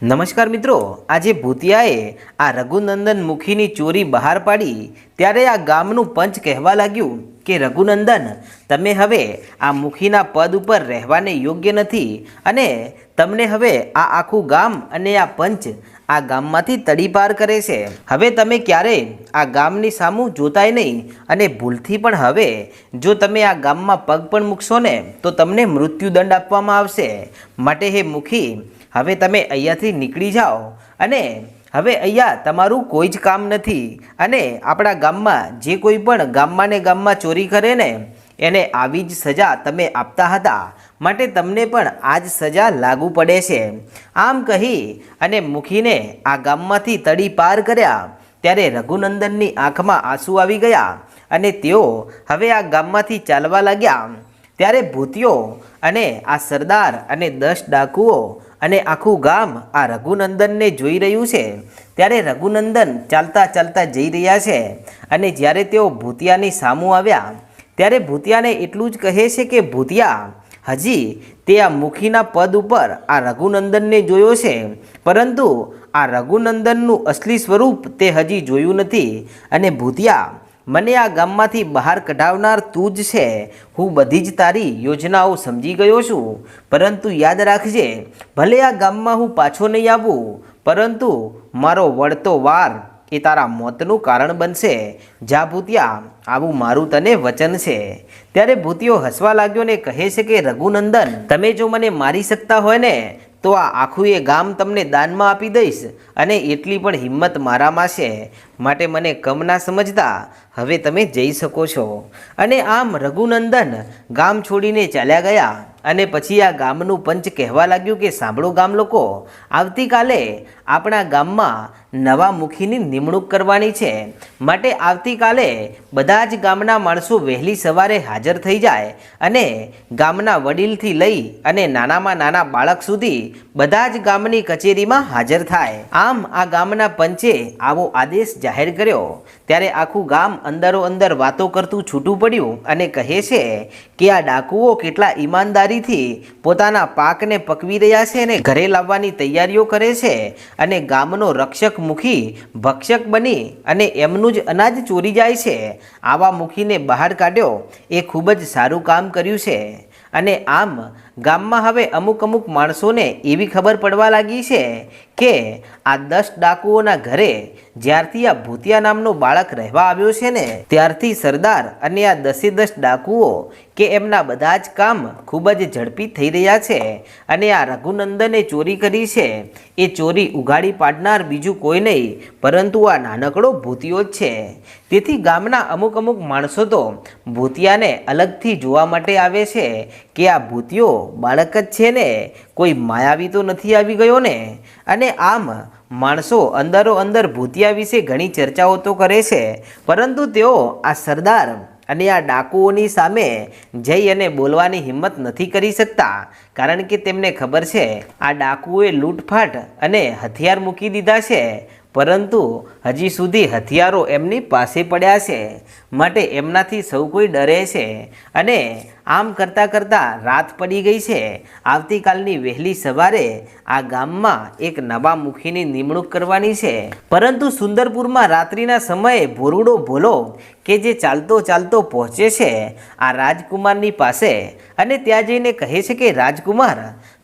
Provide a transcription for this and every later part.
નમસ્કાર મિત્રો, આજે ભૂતિયાએ આ રઘુનંદન મુખીની ચોરી બહાર પાડી, ત્યારે આ ગામનું પંચ કહેવા લાગ્યું કે, રઘુનંદન, તમે હવે આ મુખીના પદ ઉપર રહેવાને યોગ્ય નથી અને તમને હવે આ આખું ગામ અને આ પંચ આ ગામમાંથી તડી પાર કરે છે. હવે તમે ક્યારે આ ગામની સામું જોતાય નહીં અને ભૂલથી પણ હવે જો તમે આ ગામમાં પગ પણ મૂકશો ને, તો તમને મૃત્યુદંડ આપવામાં આવશે. માટે હે મુખી હવે તમે અહીંયાથી નીકળી જાઓ અને હવે અહીંયા તમારું કોઈ જ કામ નથી. અને આપણા ગામમાં જે કોઈ પણ ગામમાં ને ગામમાં ચોરી કરે ને, એને આવી જ સજા તમે આપતા હતા. માટે તમને પણ આ જ સજા લાગુ પડે છે. આમ કહી અને મુખીને આ ગામમાંથી તડી પાર કર્યા. ત્યારે રઘુનંદનની આંખમાં આંસુ આવી ગયા અને તેઓ હવે આ ગામમાંથી ચાલવા લાગ્યા. ત્યારે ભૂતિયો અને આ સરદાર અને દસ ડાકુઓ અને આખું ગામ આ રઘુનંદનને જોઈ રહ્યું છે. ત્યારે રઘુનંદન ચાલતા ચાલતા જઈ રહ્યા છે અને જ્યારે તેઓ ભૂતિયાની સામું આવ્યા, ત્યારે ભૂતિયાને એટલું જ કહે છે કે, ભૂતિયા, હજી તે આ મુખીના પદ ઉપર આ રઘુનંદનને જોયો છે. પરંતુ આ રઘુનંદનનું અસલી સ્વરૂપ તે હજી જોયું નથી. અને ભૂતિયા મને આ ગામમાંથી બહાર કઢાવનાર તું જ છે. હું બધી જ તારી યોજનાઓ સમજી ગયો છું. પરંતુ યાદ રાખજે, ભલે આ ગામમાં હું પાછો નહીં આવું, પરંતુ મારો વળતો વાર એ તારા મોતનું કારણ બનશે. જા ભૂતિયા, આવું મારું તને વચન છે. ત્યારે ભૂતિયો હસવા લાગ્યો ને કહે છે કે, રઘુનંદન, તમે જો મને મારી શકતા હોય ને તો આ આખું એ ગામ તમને દાનમાં આપી દઈશ અને એટલી પણ હિંમત મારામાં છે માટે મને કમ ના સમજતા હવે તમે જઈ શકો છો. અને આમ રઘુનંદન ગામ છોડીને ચાલ્યા ગયા. અને પછી આ ગામનું પંચ કહેવા લાગ્યું કે સાંભળો ગામ લોકો, આવતીકાલે આપણા ગામમાં નવા મુખીની નિમણૂક કરવાની છે. માટે આવતીકાલે બધા જ ગામના માણસો વહેલી સવારે હાજર થઈ જાય અને ગામના વડીલથી લઈ અને નાનામાં નાના બાળક સુધી બધા જ ગામની કચેરીમાં હાજર થાય. આમ આ ગામના પંચે આવો આદેશ જાહેર કર્યો. ત્યારે આખું ગામ અંદરો અંદર વાતો કરતું છૂટું પડ્યું અને કહે છે કે આ ડાકુઓ કેટલા ઈમાનદારીથી પોતાના પાકને પકવી રહ્યા છે અને ઘરે લાવવાની તૈયારીઓ કરે છે અને ગામનો રક્ષક મુખી ભક્ષક બની અને એમનું જ અનાજ ચોરી જાય છે. આવા મુખીને બહાર કાઢ્યો. એ ખૂબ જ સારું કામ કર્યું છે. અને આમ ગામમાં હવે અમુક અમુક માણસોને એવી ખબર પડવા લાગી છે કે આ દસ ડાકુઓના ઘરે જ્યારથી આ ભૂતિયા નામનો બાળક રહેવા આવ્યો છે ને, ત્યારથી સરદાર અને આ દસે દસ ડાકુઓ કે એમના બધા જ કામ ખૂબ જ ઝડપી થઈ રહ્યા છે અને આ રઘુનંદને ચોરી કરી છે. એ ચોરી ઉઘાડી પાડનાર બીજું કોઈ નહીં, પરંતુ આ નાનકડો ભૂતિયો જ છે. તેથી ગામના અમુક અમુક માણસો તો ભૂતિયાને અલગથી જોવા માટે આવે છે કે આ ભૂતિયો બાળક જ છે ને, કોઈ માયાવી તો નથી આવી ગયો ને? અને આમ માણસો અંદરો અંદર ભૂતિયા વિશે ઘણી ચર્ચાઓ તો કરે છે, પરંતુ તેઓ આ સરદાર અને આ ડાકુઓની સામે જઈ અને બોલવાની હિંમત નથી કરી શકતા, કારણ કે તેમને ખબર છે, આ ડાકુઓએ લૂંટફાટ અને હથિયાર મૂકી દીધા છે, પરંતુ હજી સુધી હથિયારો એમની પાસે પડ્યા છે, માટે એમનાથી સૌ કોઈ ડરે છે, અને આમ કરતાં કરતાં રાત પડી ગઈ છે. આવતીકાલની વહેલી સવારે આ ગામમાં એક નવા મુખીની નિમણૂક કરવાની છે. પરંતુ સુંદરપુરમાં રાત્રિના સમયે ભોરુડો ભોલો કે જે ચાલતો ચાલતો પહોંચે છે, આ રાજકુમારની પાસે. અને ત્યાં જઈને કહે છે કે, રાજકુમાર,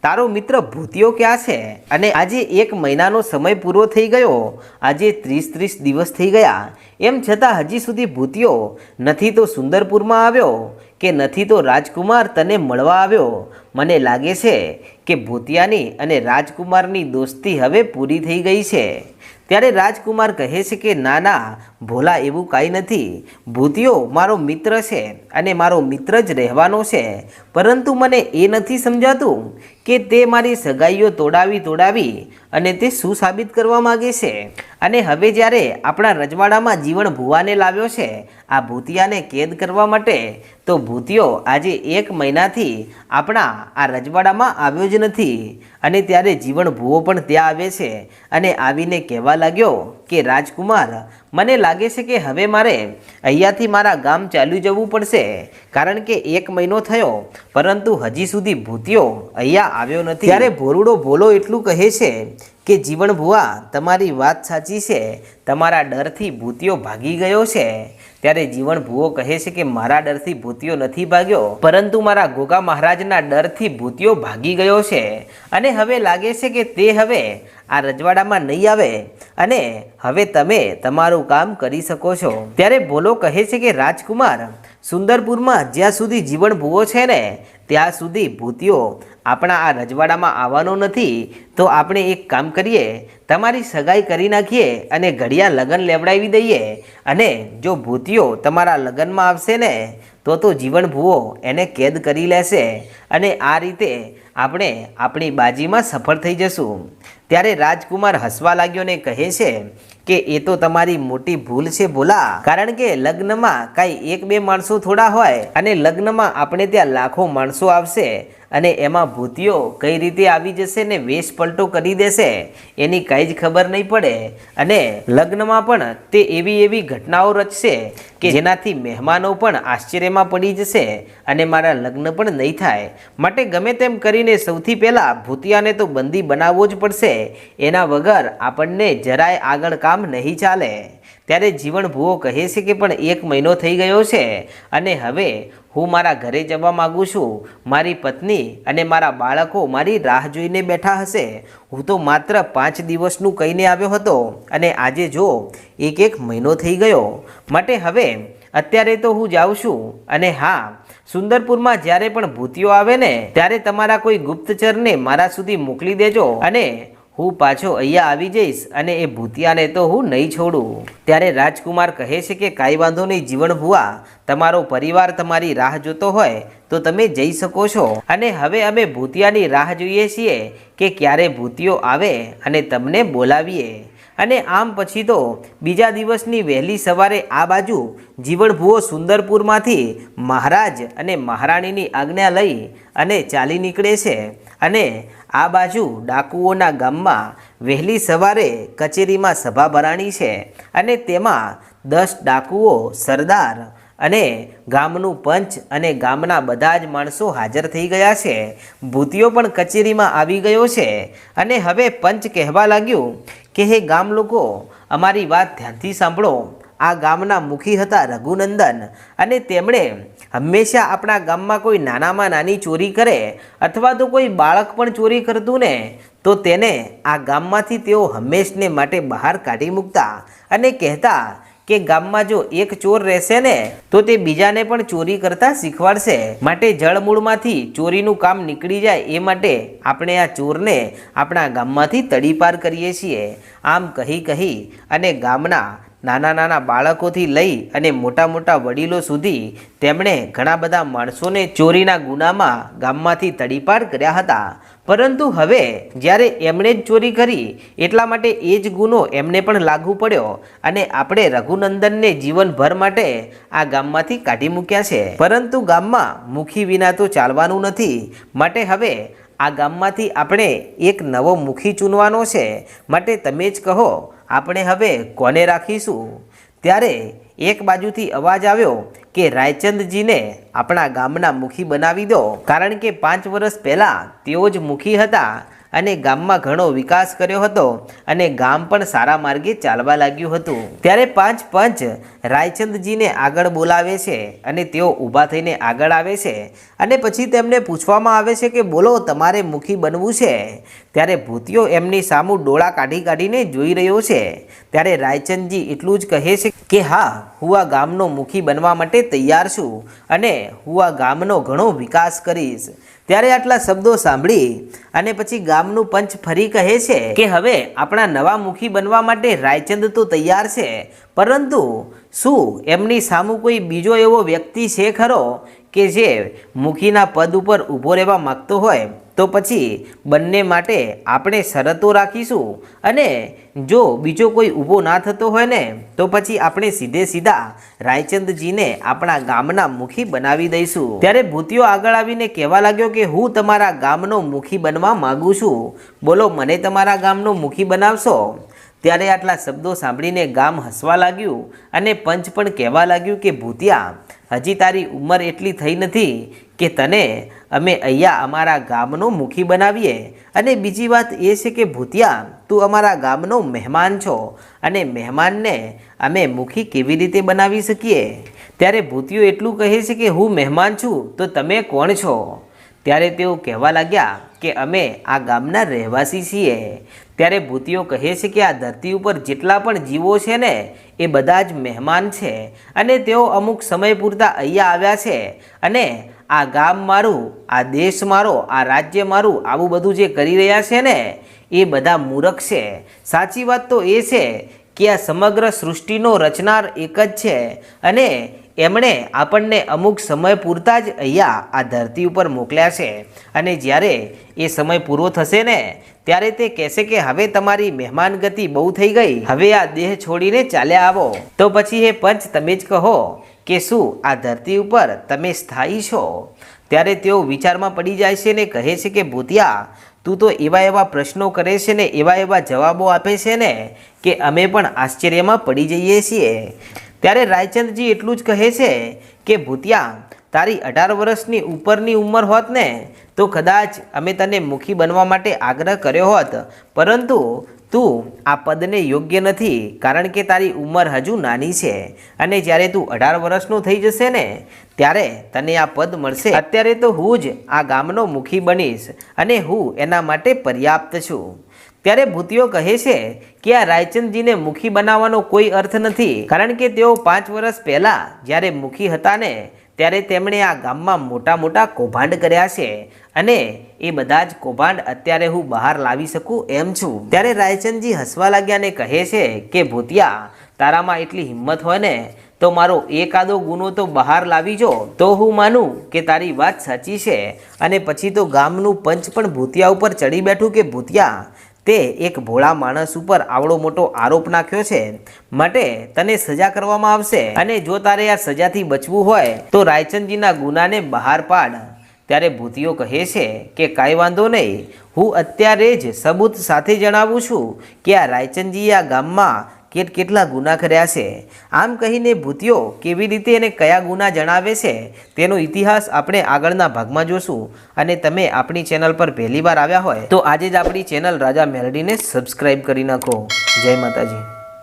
તારો મિત્ર ભૂતિયો ક્યાં છે? અને આજે એક મહિનાનો સમય પૂરો થઈ ગયો. આજે ત્રીસ ત્રીસ દિવસ થઈ ગયા. એમ છતાં હજી સુધી ભૂતિયો નથી તો સુંદરપુરમાં આવ્યો કે નથી તો રાજકુમાર તને મળવા આવ્યો? મને લાગે છે કે ભૂતિયાની અને રાજકુમારની દોસ્તી હવે પૂરી થઈ ગઈ છે. ત્યારે રાજકુમાર કહે છે કે, ના ના, ભોલા એવું કાંઈ નથી. ભૂતિયો મારો મિત્ર છે અને મારો મિત્ર જ રહેવાનો છે. પરંતુ મને એ નથી સમજાતું કે તે મારી સગાઈઓ તોડાવી તોડાવી અને તે શું સાબિત કરવા માગે છે. અને હવે જ્યારે આપણા રજવાડામાં જીવન ભુવાને લાવ્યો છે, આ ભૂતિયાને કેદ કરવા માટે, તો ભૂતિયો આજે એક મહિનાથી આપણા આ રજવાડામાં આવ્યો જ નથી. અને ત્યારે જીવન ભૂવો પણ ત્યાં આવે છે. અને આવીને કહેવા લાગ્યો કે રાજકુમાર, મને લાગે છે કે હવે મારે અહીંયાથી મારા ગામ ચાલ્યું જવું પડશે, કારણ કે એક મહિનો થયો, પરંતુ હજી સુધી ભૂતિયો અહીંયા આવ્યો નથી. ત્યારે ભોરુડો ભોલો એટલું કહે છે કે જીવન ભુવા, તમારી વાત સાચી છે, તમારા ડરથી ભૂતિયો ભાગી ગયો છે. ત્યારે જીવન ભુવો કહે છે કે, મારા ડરથી ભૂતિયો નથી ભાગ્યો, પરંતુ મારા ગોગા મહારાજના ડરથી ભૂતિયો ભાગી ગયો છે. અને હવે લાગે છે કે તે હવે આ રજવાડામાં નહીં આવે. અને હવે તમે તમારું કામ કરી શકો છો. ત્યારે ભોલો કહે છે કે, રાજકુમાર, સુંદરપુરમાં જ્યાં સુધી જીવન ભૂવો છે ને, ત્યાં સુધી ભૂતિયો આપણા આ રજવાડામાં આવવાનો નથી, તો આપણે એક કામ કરીએ, તમારી સગાઈ કરી નાખીએ અને ઘડિયા લગ્ન લેવડાવી દઈએ. અને જો ભૂતિયો તમારા લગ્નમાં આવશે ને, તો તો જીવન ભૂવો એને કેદ કરી લેશે. અને આ રીતે આપણે આપણી બાજીમાં સફળ થઈ જશું. ત્યારે રાજકુમાર હસવા લાગ્યો ને કહે છે કે, એ તો તમારી મોટી ભૂલ છે, ભોલા. કારણ કે લગ્નમાં કાંઈ એક બે માણસો થોડા હોય અને લગ્નમાં આપણે ત્યાં લાખો માણસો આવશે અને એમાં ભૂતિઓ કઈ રીતે આવી જશે ને વેશ પલટો કરી દેશે, એની કાંઈ જ ખબર નહીં પડે. અને લગ્નમાં પણ તે એવી એવી ઘટનાઓ રચશે કે જેનાથી મહેમાનો પણ આશ્ચર્યમાં પડી જશે અને મારા લગ્ન પણ નહીં થાય. માટે ગમે તેમ કરીને સૌથી પહેલાં ભૂતિયાને તો બંદી બનાવવો જ પડશે. એના વગર આપણને જરાય આગળ કામ નહીં ચાલે. ત્યારે જીવન ભૂવો કહે છે કે પણ એક મહિનો થઈ ગયો છે અને હવે હું મારા ઘરે જવા માગું છું. મારી પત્ની અને મારા બાળકો મારી રાહ જોઈને બેઠા હશે. હું તો માત્ર પાંચ દિવસનું કહીને આવ્યો હતો અને આજે જો એક એક મહિનો થઈ ગયો. માટે હવે અત્યારે તો હું જાઉં છું અને હા, સુંદરપુરમાં જ્યારે પણ ભૂતિઓ આવે ને, ત્યારે તમારા કોઈ ગુપ્તચરને મારા સુધી મોકલી દેજો અને હું પાછો અહીંયા આવી જઈશ અને એ ભૂતિયાને તો હું નહીં છોડું. ત્યારે રાજકુમાર કહે છે કે, કાંઈ વાંધો નહીં જીવન ભુવા તમારો પરિવાર તમારી રાહ જોતો હોય તો તમે જઈ શકો છો. અને હવે અમે ભૂતિયાની રાહ જોઈએ છીએ કે ક્યારે ભૂતિયો આવે અને તમને બોલાવીએ. અને આમ પછી તો બીજા દિવસની વહેલી સવારે આ બાજુ જીવણભુઓ સુંદરપુરમાંથી મહારાજ અને મહારાણીની આજ્ઞા લઈ અને ચાલી નીકળે છે. અને આ બાજુ ડાકુઓના ગામમાં વહેલી સવારે કચેરીમાં સભા ભરાણી છે અને તેમાં દસ ડાકુઓ, સરદાર અને ગામનું પંચ અને ગામના બધા જ માણસો હાજર થઈ ગયા છે. ભૂતિયો પણ કચેરીમાં આવી ગયો છે અને હવે પંચ કહેવા લાગ્યું કે, હે ગામ લોકો અમારી વાત ધ્યાનથી સાંભળો. આ ગામના મુખી હતા રઘુનંદન. અને તેમણે હંમેશા આપણા ગામમાં કોઈ નાનામાં નાની ચોરી કરે અથવા તો કોઈ બાળક પણ ચોરી કરતું ને, તો તેને આ ગામમાંથી તેઓ હંમેશને માટે બહાર કાઢી મૂકતા અને કહેતા કે ગામમાં જો એક ચોર રહેશે ને, તો તે બીજાને પણ ચોરી કરતા શીખવાડશે. માટે જળમૂળમાંથી ચોરીનું કામ નીકળી જાય એ માટે આપણે આ ચોરને આપણા ગામમાંથી તડીપાર કરીએ છીએ. આમ કહી કહી અને ગામના નાના નાના બાળકોથી લઈ અને મોટા મોટા વડીલો સુધી તેમણે ઘણા બધા માણસોને ચોરીના ગુનામાં ગામમાંથી તડીપાર કર્યા હતા. પરંતુ હવે જ્યારે એમણે જ ચોરી કરી, એટલા માટે એ જ ગુનો એમને પણ લાગુ પડ્યો અને આપણે રઘુનંદનને જીવનભર માટે આ ગામમાંથી કાઢી મૂક્યા છે. પરંતુ ગામમાં મુખી વિના તો ચાલવાનું નથી. માટે હવે આ ગામમાંથી આપણે એક નવો મુખી ચૂનવાનો છે. માટે તમે જ કહો, આપણે હવે કોને રાખીશું? ત્યારે એક બાજુથી અવાજ આવ્યો કે રાયચંદજીને આપણા ગામના મુખી બનાવી દો. કારણ કે પાંચ વર્ષ પહેલાં તેઓ જ મુખી હતા. અને ગામમાં ઘણો વિકાસ કર્યો હતો અને ગામ પણ સારા માર્ગે ચાલવા લાગ્યું હતું. ત્યારે પાંચ પંચ રાયચંદજીને આગળ બોલાવે છે અને તેઓ ઊભા થઈને આગળ આવે છે અને પછી તેમને પૂછવામાં આવે છે કે બોલો તમારે મુખી બનવું છે? ત્યારે ભૂતિયો એમની સામું ડોળા કાઢી કાઢીને જોઈ રહ્યો છે. ત્યારે રાયચંદજી એટલું જ કહે છે કે હા, હું આ ગામનો મુખી બનવા માટે તૈયાર છું અને હું આ ગામનો ઘણો વિકાસ કરીશ. ત્યારે આટલા શબ્દો સાંભળી અને પછી ગામનું પંચ ફરી કહે છે કે હવે આપણા નવા મુખી બનવા માટે રાયચંદ તો તૈયાર છે. પરંતુ શું એમની સામું કોઈ બીજો એવો વ્યક્તિ છે ખરો કે જે મુખીના પદ ઉપર ઊભો રહેવા માગતો હોય, તો પછી બંને માટે આપણે શરતો રાખીશું. અને જો બીજો કોઈ ઊભો ના થતો હોય ને, તો પછી આપણે સીધે સીધા રાયચંદજીને આપણા ગામના મુખી બનાવી દઈશું. ત્યારે ભૂતિયો આગળ આવીને કહેવા લાગ્યો કે, હું તમારા ગામનો મુખી બનવા માગું છું. બોલો, મને તમારા ગામનો મુખી બનાવશો? ત્યારે આટલા શબ્દો સાંભળીને ગામ હસવા લાગ્યું અને પંચ પણ કહેવા લાગ્યું કે, ભૂતિયા, હજી તારી ઉંમર એટલી થઈ નથી કે તને અમે અહીંયા અમારા ગામનો મુખી બનાવીએ. અને બીજી વાત એ છે કે, ભૂતિયા, તું અમારા ગામનો મહેમાન છો અને મહેમાનને અમે મુખી કેવી રીતે બનાવી શકીએ? ત્યારે ભૂતિયો એટલું કહે છે કે, હું મહેમાન છું, તો તમે કોણ છો? ત્યારે તેઓ કહેવા લાગ્યા કે અમે આ ગામના રહેવાસી છીએ. ત્યારે ભૂતિઓ કહે છે કે આ ધરતી ઉપર જેટલા પણ જીવો છે ને, એ બધા જ મહેમાન છે અને તેઓ અમુક સમય પૂરતા અહીંયા આવ્યા છે અને આ ગામ મારું, આ દેશ મારો, આ રાજ્ય મારું, આવું બધું જે કરી રહ્યા છે ને, એ બધા મૂરખ છે. સાચી વાત તો એ છે કે આ સમગ્ર સૃષ્ટિનો રચનાર એક જ છે અને એમણે આપણને અમુક સમય પૂરતા જ અહીંયા આ ધરતી ઉપર મોકલ્યા છે. અને જ્યારે એ સમય પૂરો થશે ને, ત્યારે તે કહેશે કે હવે તમારી મહેમાન ગતિ બહુ થઈ ગઈ. હવે આ દેહ છોડીને ચાલ્યા આવો. તો પછી એ પંચ, તમે જ કહો કે શું આ ધરતી ઉપર તમે સ્થાયી છો? ત્યારે તેઓ વિચારમાં પડી જાય છે ને કહે છે કે, ભૂતિયા, તું તો એવા એવા પ્રશ્નો કરે છે ને, એવા એવા જવાબો આપે છે ને, કે અમે પણ આશ્ચર્યમાં પડી જઈએ છીએ. ત્યારે રાયચંદજી એટલું જ કહે છે કે, ભૂતિયા, તારી અઢાર વર્ષની ઉપરની ઉંમર હોત ને, તો કદાચ અમે તને મુખી બનવા માટે આગ્રહ કર્યો હોત. પરંતુ તું આ પદને યોગ્ય નથી, કારણ કે તારી ઉંમર હજુ નાની છે. અને જ્યારે તું અઢાર વર્ષનો થઈ જશે ને, ત્યારે તને આ પદ મળશે. અત્યારે તો હું જ આ ગામનો મુખી બનીશ અને હું એના માટે પર્યાપ્ત છું. ત્યારે ભૂતિઓ કહે છે કે આ રાયચંદજીને મુખી બનાવવાનો કોઈ અર્થ નથી. કારણ કે તેઓ પાંચ વર્ષ પહેલાં જ્યારે મુખી હતા ને ત્યારે તેમણે આ ગામમાં મોટા મોટા કૌભાંડ કર્યા છે અને એ બધા જ કૌભાંડ અત્યારે હું બહાર લાવી શકું એમ છું. ત્યારે રાયચંદજી હસવા લાગ્યાને કહે છે કે, ભૂતિયા, તારામાં એટલી હિંમત હોય ને તો મારો એકાદો ગુનો તો બહાર લાવી જો. તો હું માનું કે તારી વાત સાચી છે અને પછી તો ગામનું પંચ પણ ભૂતિયા ઉપર ચડી બેઠું કે, ભૂતિયા તે એક ભોળા માણસ ઉપર આવડો મોટો આરોપ નાખ્યો છે. માટે તને સજા કરવામાં આવશે. અને જો તારે આ સજાથી બચવું હોય, તો રાયચંદજીના ગુનાને બહાર પાડ. ત્યારે ભૂતિઓ કહે છે કે, કાંઈ વાંધો નહીં. હું અત્યારે જ સબૂત સાથે જણાવું છું કે આ રાયચંદજી આ ગામમાં કેટ કેટલા ગુના કર્યા છે? આમ કહીને ભૂતિઓ કેવી રીતે એને કયા ગુના જણાવે છે? તેનો ઇતિહાસ આપણે આગળના ભાગમાં જોશું અને તમે આપણી ચેનલ પર પહેલી વાર આવ્યા હોય તો આજે જ આપણી ચેનલ રાજા મેલડીને સબસ્ક્રાઈબ કરી નાખો. જય માતાજી.